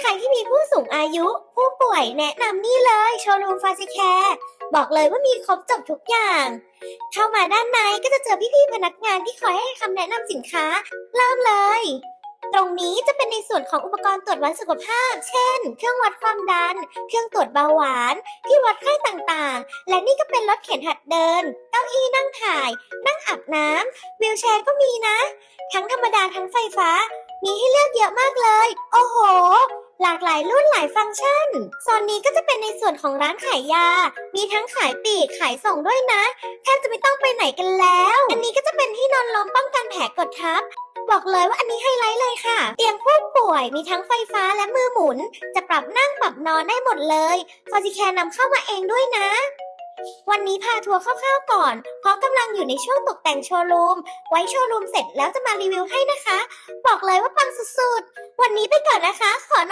ใครที่มีผู้สูงอายุ ผู้ป่วยแนะนำนี่เลยโชว์รูมฟาซิแคร์บอกเลยว่ามีครบจบทุกอย่าง เข้ามาด้านในก็จะเจอพี่ๆพนักงานที่คอยให้คำแนะนำสินค้า เริ่มเลย ตรงนี้จะเป็นในส่วนของอุปกรณ์ตรวจวัดสุขภาพ เช่น เครื่องวัดความดัน เครื่องตรวจเบาหวาน ที่วัดไข้ต่างๆ และนี่ก็เป็นรถเข็นหัดเดิน เก้าอี้นั่งถ่าย นั่งอาบน้ำวิวแชร์ก็มีนะ ทั้งธรรมดาทั้งไฟฟ้า มีให้เลือกเยอะมากเลย โอ้โหากหลายรุ่นหลายฟังก์ชันโซนนี้ก็จะเป็นในส่วนของร้านขายยา มีทั้งขายปีกขายส่งด้วยนะ แทบจะไม่ต้องไปไหนกันแล้ว อันนี้ก็จะเป็นที่นอนล้มป้องกันแผลกดทับ บอกเลยว่าอันนี้ไฮไลท์เลยค่ะ เตียงผู้ป่วยมีทั้งไฟฟ้าและมือหมุน จะปรับนั่งปรับนอนได้หมดเลยฟอร์จิแคร์นำเข้ามาเองด้วยนะวันนี้พาทัวร์คร่าวๆก่อน เพราะกำลังอยู่ในช่วงตกแต่งโชว์รูม ไว้โชว์รูมเสร็จแล้วจะมารีวิวให้นะคะ บอกเลยว่าปังสุดๆ วันนี้ไปก่อนนะคะ ขอ